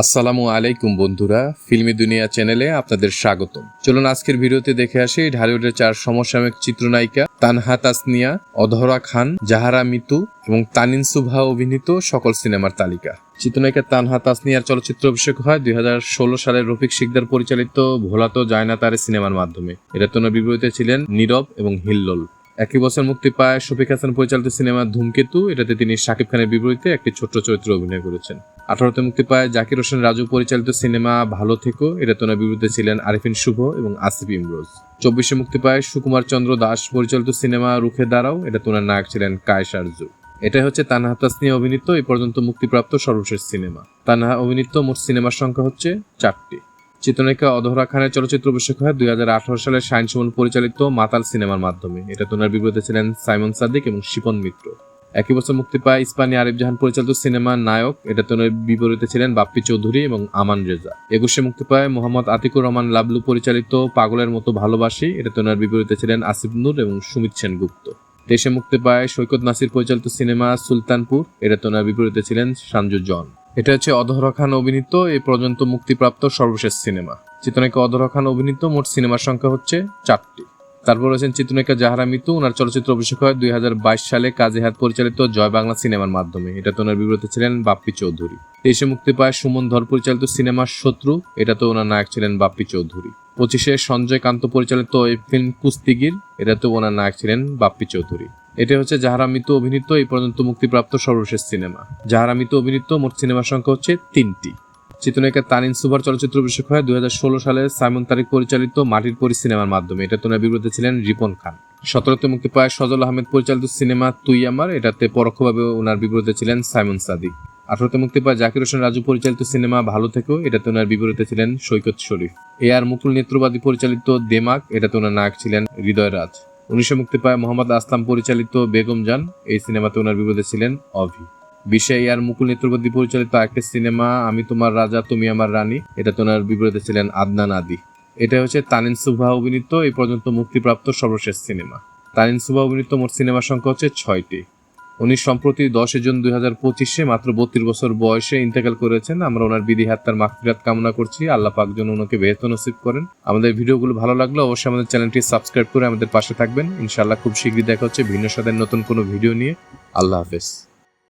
আসসালামু আলাইকুম বন্ধুরা, ফিল্মি দুনিয়া চ্যানেলে আপনাদের স্বাগত চলুন আজকের ভিডিওতে দেখে আসি ঢালিউডের চার সমসাময়িক চিত্রনায়িকা তানহা তাসনিয়া, অধরা খান, জাহারা মিতু এবং তানিন সুভা অভিনীত সকল সিনেমার তালিকা। চিত্রনায়িকা তানহা তাসনিয়ার চলচ্চিত্র অভিষেক হয় দুই সালে রফিক শিকদার পরিচালিত ভোলা তো যায় তারে সিনেমার মাধ্যমে। এটা তোনার বিপরীতে ছিলেন নীরব এবং হিল্লোল। একই বছর মুক্তি পায় শফিক হাসান পরিচালিত সিনেমা ধূমকেতু। এটাতে তিনি শাকিব খানের বিপরীতে একটি ছোট্ট চরিত্রে অভিনয় করেছেন। আঠারোতে মুক্তি পায় জাকির হোসেন রাজু পরিচালিত সিনেমা ভালো থেকো। এটা তোনার বিপরীতে ছিলেন আরিফিন শুভ এবং আসিফ ইমরোজ। চব্বিশে মুক্তি পায় সুকুমার চন্দ্র দাস পরিচালিত সিনেমা রুখে দাঁড়াও। এটা তোনার নায়ক ছিলেন কায়েস আরজু। এটাই হচ্ছে তানহা তাসনিয়া অভিনীত এই পর্যন্ত মুক্তিপ্রাপ্ত সর্বশেষ সিনেমা। তানহা অভিনীত মোট সিনেমার সংখ্যা হচ্ছে চারটি। চিত্রনায়িকা অধরা খানের চলচ্চিত্র অভিষেক হয় দুই হাজার আঠারো সালে শাইন সুমন পরিচালিত মাতাল সিনেমার মাধ্যমে। এটা তোনার বিপরীতে ছিলেন সাইমন সাদিক এবং শিপন মিত্র। একই বছর মুক্তি পায় ইস্পানি আরিফ জাহান পরিচালিত সিনেমা নায়ক। এটা তোনার বিপরীতে ছিলেন বাপ্পি চৌধুরী এবং আমান রেজা। একুশে মুক্তি পায় মোহাম্মদ আতিকুর রহমান লাবলু পরিচালিত পাগলের মতো ভালোবাসি। এটা তোনার বিপরীতে ছিলেন আসিফ নূর এবং সুমিত সেনগুপ্ত। দেশে মুক্তি পায় সৈকত নাসির পরিচালিত সিনেমা সুলতানপুর। এটা তোনার বিপরীতে ছিলেন সঞ্জু জন। এটা হচ্ছে অধরা খান অভিনীত এ পর্যন্ত মুক্তিপ্রাপ্ত সর্বশেষ সিনেমা। চিত্রনায়িকা অধরা খান অভিনীত মোট সিনেমার সংখ্যা হচ্ছে চারটি। তারপর রয়েছেন চিত্রনায়িকা জাহারা মিতু, ওনার চলচ্চিত্র অভিষেক হয় দুই হাজার বাইশ সালে কাজী হাত পরিচালিত জয় বাংলা সিনেমার মাধ্যমে। এটা তো ওনার বিপরীতে ছিলেন বাপ্পি চৌধুরী। তেইশে মুক্তি পায় সুমন ধর পরিচালিত সিনেমার শত্রু, এটা তো ওনার নায়ক ছিলেন বাপ্পি চৌধুরী। পঁচিশে সঞ্জয় কান্ত পরিচালিত এই ফিল্ম কুস্তিগির এটাতে ওনার নায়ক ছিলেন বাপ্পি চৌধুরী। এটি হচ্ছে জাহারা মিতু অভিনীত, এই পর্যন্ত মুক্তিপ্রাপ্ত সর্বশেষ সিনেমা। জাহারা মিতু অভিনীত, মোট সিনেমার সংখ্যা হচ্ছে তিনটি। চিত্রনায়িকা তানিন সুভার চলচ্চিত্র অভিষেক হয় দুই হাজার ষোলো সালে সাইমন তারিক পরিচালিত মাটির পরি সিনেমার মাধ্যমে। এটা তোনার বিরুদ্ধে ছিলেন রিপন খান। সতেরোতে মুক্তি পায় সজল আহমেদ পরিচালিত সিনেমা তুই আমার, এটাতে পরোক্ষভাবে ওনার বিপরীতে ছিলেন সাইমন সাদিক। আঠারোতে মুক্তি পায় জাকির হোসেন রাজু পরিচালিত সিনেমা ভালো থেকেও, এটাতে ওনার বিপরীতে ছিলেন সৈকত শরীফ। এ আর মুকুল নেত্রবাদী পরিচালিত দেমাক, এটাতে ওনার নায়ক ছিলেন হৃদয় রাজ উনিশে মুক্তি পায় মোহাম্মদ আসলাম পরিচালিত বেগম যান এই সিনেমাতে ওনার বিপরীতে ছিলেন অভি। বিশ্বে আর মুকুল নেত্রবাদী পরিচালিত একটা সিনেমা, আমি তোমার রাজা, তুমি আমার রানী। এটা তোনার বিপরীতে ছিলেন আদনান আদি। এটা হচ্ছে তানিন সুভা অভিনীত, এই পর্যন্ত মুক্তিপ্রাপ্ত সর্বশেষ সিনেমা। তানিন সুভা অভিনীত মোট সিনেমার সংখ্যা হচ্ছে ছয়টি। উনি সম্প্রতি দশ জুন দুই হাজার পঁচিশে মাত্র বত্রিশ বছর বয়সে ইন্তেকাল করেছেন। আমরা ওনার বিধি হাত্তার মাকফিরাত কামনা করছি। আল্লাহ পাক যেন ওনাকে বেহত নসিব করেন। আমাদের ভিডিওগুলো ভালো লাগলে অবশ্যই আমাদের চ্যানেলটি সাবস্ক্রাইব করে আমাদের পাশে থাকবেন। ইনশাল্লাহ খুব শীঘ্রই দেখা হচ্ছে ভিন্ন স্বাদের নতুন কোনো ভিডিও নিয়ে। আল্লাহ হাফেজ।